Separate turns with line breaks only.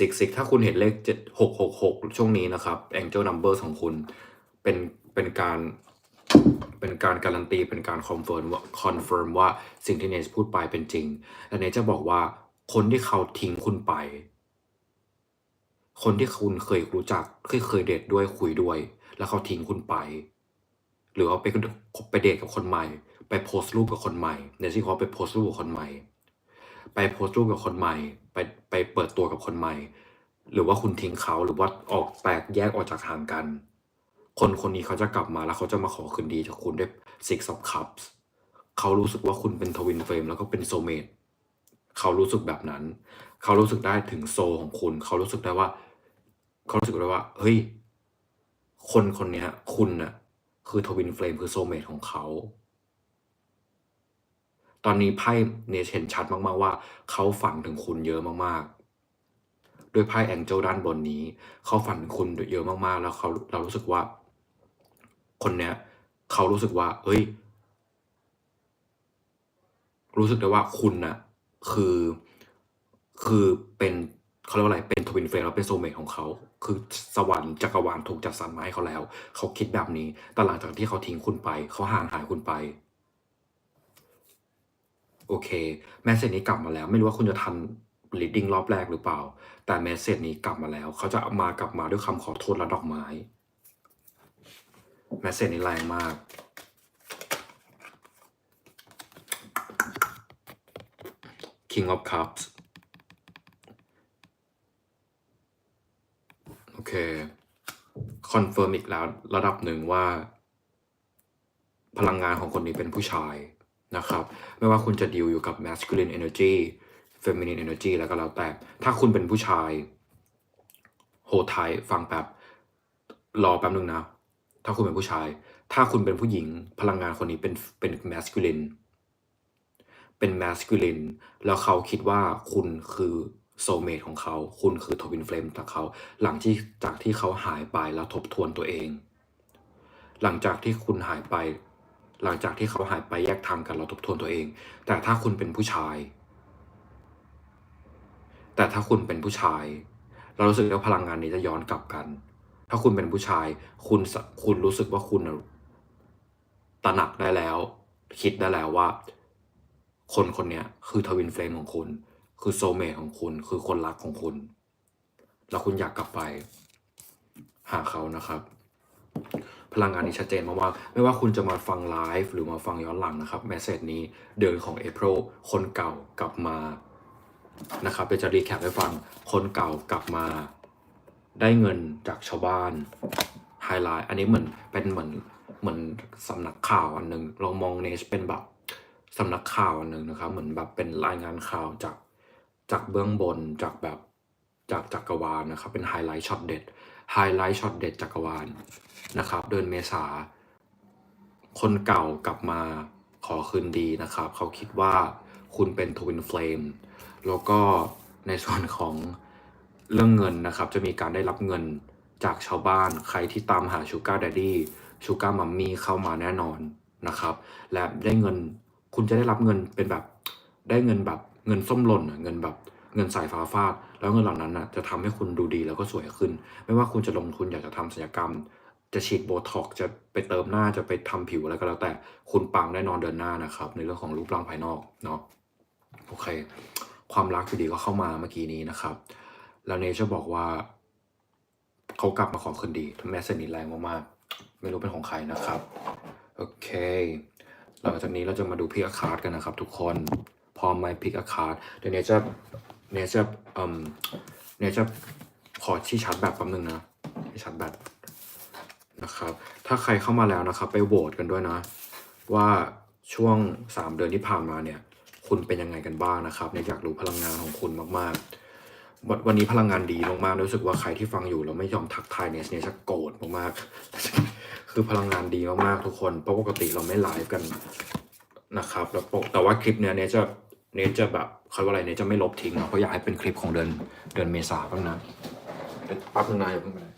six six ถ้าคุณเห็นเลขเจ็ดหกหกหกช่วงนี้นะครับ angel number ของคุณเป็นเป็นการเป็นการการันตีเป็นการคอนเฟิร์มว่าคอนเฟิร์มว่าสิ่งที่เนสพูดไปเป็นจริง และเนสจะบอกว่าคนที่เขาทิ้งคุณไป คนที่คุณเคยรู้จักเคยเคยเดทด้วยคุยด้วย แล้วเขาทิ้งคุณไป หรือว่าไปไปเดทกับคนใหม่ ไปโพสต์รูปกับคนใหม่ในที่เขาไปโพสต์รูปกับคนใหม่ ไปโพสต์รูปกับคนใหม่ ไป ไปเปิดตัวกับคนใหม่ หรือว่าคุณทิ้งเขาหรือว่าออกแตกแยกออกจากห่างกัน คนคนนี้เขาจะกลับมาแล้วเขาจะมาขอคืนดีจากคุณด้วย six of cups เขารู้สึกว่าคุณเป็นทวินเฟรมแล้วก็เป็นโซเมตเขารู้สึกแบบนั้น เขารู้สึกได้ถึงโซของคุณ เขารู้สึกได้ว่า เขารู้สึกได้ว่าเฮ้ยคนคนนี้คุณน่ะคือทวินเฟรมคือโซเมตของเขา ตอนนี้ไพ่เนเชนชัดมากๆว่า เขาฝันถึงคุณเยอะมากๆ ด้วยไพ่แองเจิลด้านบนนี้ เขาฝันถึงคุณเยอะมากๆ แล้วเขาเรารู้สึกว่า คนเนี้ยเขารู้สึกว่า เอ้ย รู้สึกได้ว่าคุณน่ะ คือ คือเป็นเขาเรียกว่าอะไร เป็นทวินเฟรแล้วเป็นโซเมตของเขา คือสวรรค์จักรวาลถูกจัดสรรมาให้เขาแล้ว เขาคิดแบบนี้ แต่หลังจากที่เขาทิ้งคุณไป เขาห่างหายคุณไป โอเคแมสเซจนี้กลับมาแล้ว ไม่รู้ว่าคุณจะทัน reading รอบแรกหรือเปล่า แต่แมสเซจนี้กลับมาแล้ว เขาจะมากลับมาด้วยคำขอโทษและดอกไม้แมสเซจนี้แรงมาก King of Cups โอเคคอนเฟิร์มอีกแล้วระดับหนึ่งว่า พลังงานของคนนี้เป็นผู้ชาย นะครับ ไม่ว่าคุณจะดีลอยู่กับ masculine energy feminine energy แล้วก็แล้วแต่ ถ้าคุณเป็นผู้ชายโฮไทยฟังแป๊บรอแป๊บนึงนะ ถ้าคุณเป็นผู้ชาย ถ้าคุณเป็นผู้หญิงพลังงานคนนี้เป็นเป็น masculine เป็น masculine แล้วเขาคิดว่าคุณคือโซเมตของเขา คุณคือทวินเฟลมจากเขา หลังที่จากที่เขาหายไปแล้วทบทวนตัวเอง หลังจากที่คุณหายไป หลังจากที่เขาหายไปแยกทางกันเราทบทวนตัวเอง แต่ถ้าคุณเป็นผู้ชาย แต่ถ้าคุณเป็นผู้ชาย เรารู้สึกว่าพลังงานนี้จะย้อนกลับกัน ถ้าคุณเป็นผู้ชาย คุณสคุณรู้สึกว่าคุณตระหนักได้แล้ว คิดได้แล้วว่า คนคนนี้คือทวินเฟลมของคุณ คือโซเมทของคุณ คือคนรักของคุณ แล้วคุณอยากกลับไป หาเขานะครับ พลังงานนี้ชัดเจนมากๆไม่ว่าคุณจะมาฟังไลฟ์หรือมาฟังย้อนหลังนะครับแมสเซจนี้เดือนของ April คนเก่ากลับมานะครับเดี๋ยวจะรีแคปให้ฟังคนเก่ากลับมา ได้เงินจากชาวบ้านไฮไลท์อันนี้เหมือนเป็นเหมือนเหมือนสำนักข่าวอันหนึ่งลองมองเนชเป็นแบบสำนักข่าวอันหนึ่งนะครับเหมือนแบบเป็นรายงานข่าวจากจากเบื้องบนจากแบบจากจักรวาลนะครับเป็นไฮไลท์ช็อตเด็ด ไฮไลท์ช็อตเด็ดจักรวาลนะครับ เดือนเมษา คนเก่ากลับมาขอคืนดีนะครับ เขาคิดว่าคุณเป็นทวินเฟลมแล้วก็ในส่วนของเรื่องเงินนะครับ จะมีการได้รับเงินจากชาวบ้านใครที่ตามหาชูการ์ดดดี้ชูการ์มัมมี่เข้ามาแน่นอนนะครับ และได้เงินคุณจะได้รับเงินเป็นแบบได้เงินแบบเงินส้มหล่นเงินแบบเงินสายฟ้าฟาด แล้วเงินเหล่านั้นนะจะทำให้คุณดูดีแล้วก็สวยขึ้น ไม่ว่าคุณจะลงทุนอยากจะทำศัลยกรรม จะฉีดโบท็อกจะไปเติมหน้าจะไปทำผิวอะไรก็แล้วแต่คุณปังแน่นอนเดือนหน้านะครับ ในเรื่องของรูปร่างภายนอกเนาะโอเค ความรักอยู่ดีก็เข้ามาเมื่อกี้นี้นะครับ แล้วเนจะบอกว่าเขากลับมาขอคืนดีแม้สนิทแรงมากๆไม่รู้เป็นของใครนะครับโอเคหลังจากนี้เราจะมาดูพิกอาคาร์ดกันนะครับ ทุกคนพร้อมไหมพิกอาคาร์ดเดี๋ยวเนจะ เนจะเอ่มเนจะขอที่ชาร์จแบบแป๊บนึงนะที่ชาร์จแบบนะครับ ถ้าใครเข้ามาแล้วนะครับ ไปโหวตกันด้วยนะ ว่าช่วง 3 เดือนที่ผ่านมาเนี่ย คุณเป็นยังไงกันบ้างนะครับเนี่ยอยากรู้พลังงานของคุณมากๆ วันนี้พลังงานดีมากๆรู้สึกว่าใครที่ฟังอยู่แล้วไม่ยอมทักทายเนี่ยเนี่ยจะโกรธมากๆ คือพลังงานดีมากๆทุกคนเพราะปกติเราไม่ไลฟ์กันนะครับแล้วปกแต่ว่าคลิปเนี้ยเนี่ยจะ เนี่ยจะแบบเขาว่าอะไรเนี่ยจะไม่ลบทิ้งนะเพราะอยากให้เป็นคลิปของเดือนเดือนเมษาบ้างนะเดี๋ยวแปั๊บนึงนะอย่าเพิ่งไปไหน